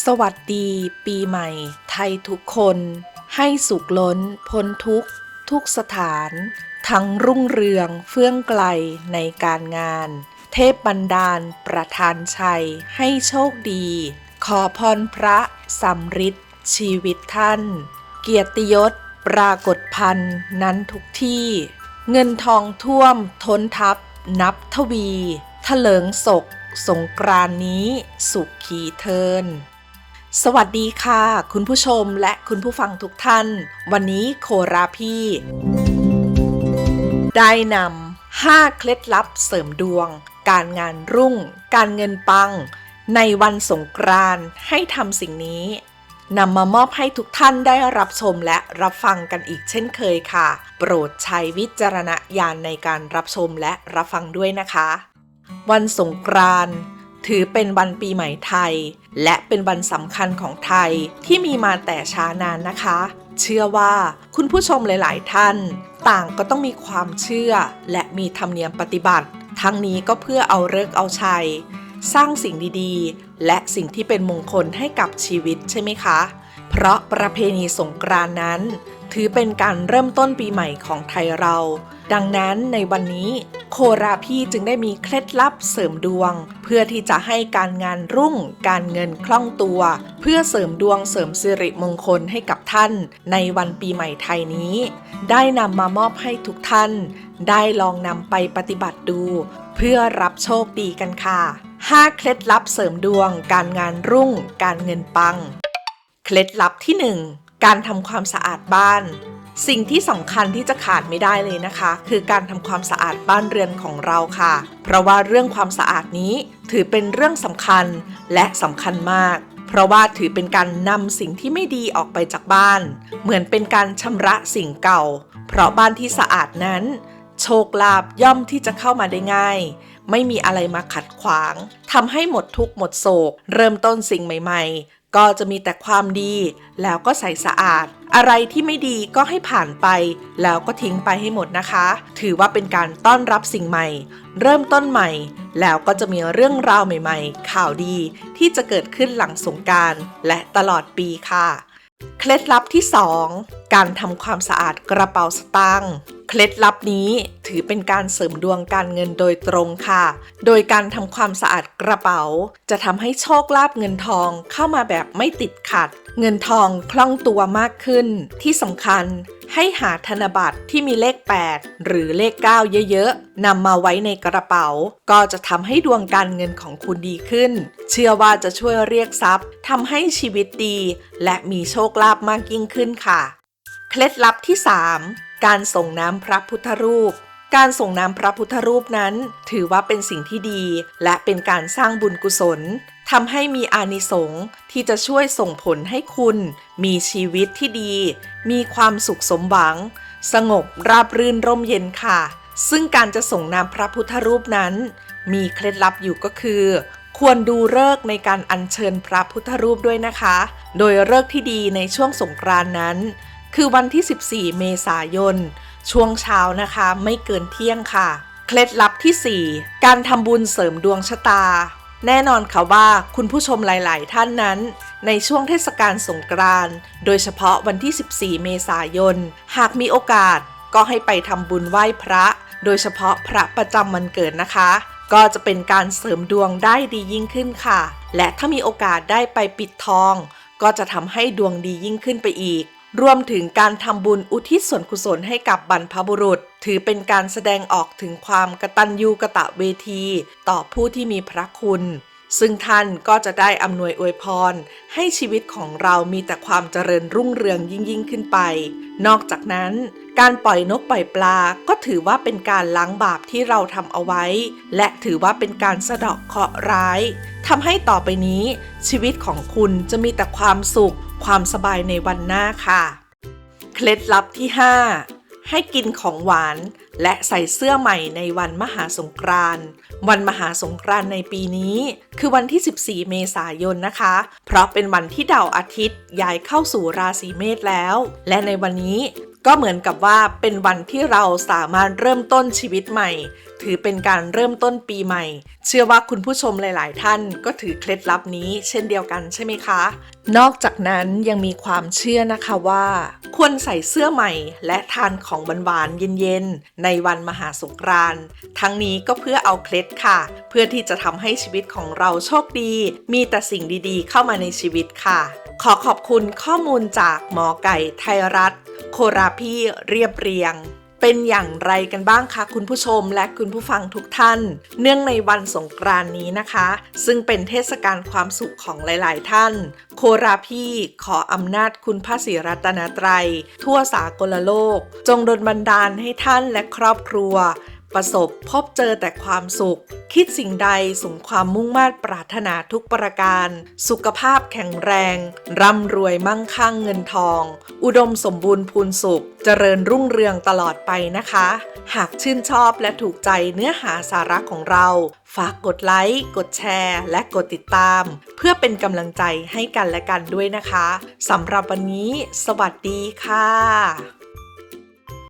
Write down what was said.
สวัสดีปีใหม่ ไทยทุกคน ให้สุขล้น พ้นทุกทุกสถาน ทั้งรุ่งเรืองเฟื่องไกลในการงาน เทพบันดาลประทานชัย ให้โชคดี ขอพรพระสำริดชีวิตท่าน เกียรติยศ ปรากฏพันนั้นทุกที่ เงินทองท่วมทนทับ นับทวีทะเลิงศกสงกรานนี้สุขขีเทิน สวัสดีค่ะ คุณผู้ชมและคุณผู้ฟังทุกท่าน วันนี้โคราพี่ ได้นำ5เคล็ดลับเสริมดวง การงานรุ่ง การเงินปัง ในวันสงกรานต์ให้ทำสิ่งนี้นำมามอบให้ทุกท่านได้รับชมและรับฟังกันอีกเช่นเคยค่ะ โปรดใช้วิจารณญาณในการรับชมและรับฟังด้วยนะคะ วันสงกรานต์ ถือเป็นวันปีใหม่ไทย และเป็นวันสำคัญของไทยที่มีมาแต่ช้านานนะคะ เชื่อว่าคุณผู้ชมหลาย ๆ ท่าน ต่างก็ต้องมีความเชื่อ และมีธรรมเนียมปฏิบัติ ทั้งนี้ก็เพื่อเอาเลิกเอาชัย สร้างสิ่งดี ๆ และสิ่งที่เป็นมงคลให้กับชีวิตใช่ไหมคะ เพราะประเพณีสงกรานนั้น ถือเป็นการเริ่มต้นปีใหม่ของไทยเรา ดังนั้นในวันนี้โคราพี่จึงได้มีเคล็ดลับเสริมดวง เพื่อที่จะให้การงานรุ่ง การเงินคล่องตัว เพื่อเสริมดวงเสริมสิริมงคลให้กับท่าน ในวันปีใหม่ไทยนี้ ได้นำมามอบให้ทุกท่าน ได้ลองนำไปปฏิบัติดู เพื่อรับโชคดีกันค่ะ 5 เคล็ดลับเสริมดวง การงานรุ่ง การเงินปัง ล็ดลับที่ 1 การทำความสะอาดบ้าน สิ่งที่สำคัญที่จะขาดไม่ได้เลยนะคะ คือการทำความสะอาดบ้านเรือนของเราค่ะ เพราะว่าเรื่องความสะอาดนี้ถือเป็นเรื่องสำคัญและสำคัญมาก เพราะว่าถือเป็นการนำสิ่งที่ไม่ดีออกไปจากบ้าน เหมือนเป็นการชำระสิ่งเก่า เพราะบ้านที่สะอาดนั้น โชคลาภย่อมที่จะเข้ามาได้ง่ายไม่มีอะไรมาขัดขวางทำให้หมดทุกข์หมดโศก เริ่มต้นสิ่งใหม่ ก็จะมีแต่ความดีแล้วก็ใส่สะอาด อะไรที่ไม่ดีก็ให้ผ่านไป แล้วก็ทิ้งไปให้หมดนะคะ ถือว่าเป็นการต้อนรับสิ่งใหม่ เริ่มต้นใหม่ แล้วก็จะมีเรื่องราวใหม่ ๆ ข่าวดีที่จะเกิดขึ้นหลังสงการและตลอดปีค่ะ เคล็ดลับที่ 2 การทำความสะอาดกระเป๋าสตางค์เคล็ดลับนี้ถือเป็นการเสริมดวงการเงินโดยตรงค่ะ โดยการทำความสะอาดกระเป๋า จะทำให้โชคลาภเงินทองเข้ามาแบบไม่ติดขัด เงินทองคล่องตัวมากขึ้น ที่สำคัญ ให้หาธนบัตรที่มีเลข 8 หรือเลข 9 เยอะๆนำมาไว้ในกระเป๋า ก็จะทำให้ดวงการเงินของคุณดีขึ้น เชื่อว่าจะช่วยเรียกทรัพย์ทำให้ชีวิตดี และมีโชคลาภมากยิ่งขึ้นค่ะ เคล็ดลับที่ 3 การส่งน้ำพระพุทธรูป การส่งน้ำพระพุทธรูปนั้น ถือว่าเป็นสิ่งที่ดี และเป็นการสร้างบุญกุศลทำให้มีอานิสงส์ที่จะช่วยส่งผลให้คุณ มีชีวิตที่ดี มีความสุขสมหวัง สงบราบรื่นร่มเย็นค่ะ ซึ่งการจะส่งน้ำพระพุทธรูปนั้น มีเคล็ดลับอยู่ก็คือ ควรดูเลิกในการอัญเชิญพระพุทธรูปด้วยนะคะ โดยเลิกที่ดีในช่วงสงกรานนั้น คือวันที่ 14 เมษายน ช่วงเช้านะคะไม่เกินเที่ยงค่ะ เคล็ดลับที่ 4 การทำบุญเสริมดวงชะตา แน่นอนค่ะว่าคุณผู้ชมหลาย ๆ ท่านนั้น ในช่วงเทศกาลสงกรานต์โดยเฉพาะวันที่ 14 เมษายน หากมีโอกาสก็ให้ไปทำบุญไหว้พระ โดยเฉพาะพระประจำวันเกิดนะคะ ก็จะเป็นการเสริมดวงได้ดียิ่งขึ้นค่ะ และถ้ามีโอกาสได้ไปปิดทอง ก็จะทำให้ดวงดียิ่งขึ้นไปอีก รวมถึงการทำบุญอุทิศส่วนกุศลให้กับบรรพบุรุษ ถือเป็นการแสดงออกถึงความกตัญญูกะตะเวที ต่อผู้ที่มีพระคุณ ซึ่งท่านก็จะได้อำนวยอวยพร ให้ชีวิตของเรามีแต่ความเจริญรุ่งเรืองยิ่งยิ่งขึ้นไป นอกจากนั้นการปล่อยนกปล่อยปลาก็ถือว่าเป็นการล้างบาปที่เราทำเอาไว้ และถือว่าเป็นการสะเดาะเคราะห์ร้ายทำให้ต่อไปนี้ ชีวิตของคุณจะมีแต่ความสุข ความสบายในวันหน้าค่ะ เคล็ดลับที่ 5 ให้กินของหวาน และใส่เสื้อใหม่ในวันมหาสงกรานต์วันมหาสงกรานต์ในปีนี้ คือวันที่ 14 เมษายนนะคะ เพราะเป็นวันที่ดาวอาทิตย์ย้ายเข้าสู่ราศีเมษแล้ว และในวันนี้ ก็เหมือนกับว่าเป็นวันที่เราสามารถเริ่มต้นชีวิตใหม่ ถือเป็นการเริ่มต้นปีใหม่ เชื่อว่าคุณผู้ชมหลาย ๆ ท่านก็ถือเคล็ดลับนี้เช่นเดียวกันใช่ไหมคะ นอกจากนั้นยังมีความเชื่อนะคะว่า ควรใส่เสื้อใหม่ และทานของหวานๆเย็น ๆ ในวันมหาสงกรานต์ทั้งนี้ก็เพื่อเอาเคล็ดค่ะ เพื่อที่จะทำให้ชีวิตของเราโชคดี มีแต่สิ่งดี ๆ เข้ามาในชีวิตค่ะ ขอขอบคุณข้อมูลจากหมอไก่ไทยรัฐ โคราพี่เรียบเรียง เป็นอย่างไรกันบ้างคะคุณผู้ชมและคุณผู้ฟังทุกท่าน เนื่องในวันสงกรานนี้นะคะ ซึ่งเป็นเทศกาลความสุขของหลาย ๆ ท่าน โคราพี่ขออำนาจคุณพระศรีรัตนตรัย ทั่วสากลโลก จงดลบันดาลให้ท่านและครอบครัว ประสบพบเจอแต่ความสุข คิดสิ่งใดสมความมุ่งมา่ปรารถนาทุกประการ สุขภาพแข็งแรง ร่ำรวยมั่งคั่งเงินทอง อุดมสมบูรณ์พูนสุข เจริญรุ่งเรืองตลอดไปนะคะ หากชื่นชอบและถูกใจเนื้อหาสาระของเรา ฝากกดไลค์ กดแชร์ และกดติดตาม เพื่อเป็นกำลังใจให้กันและกันด้วยนะคะสำหรับวันนี้ สวัสดีค่ะ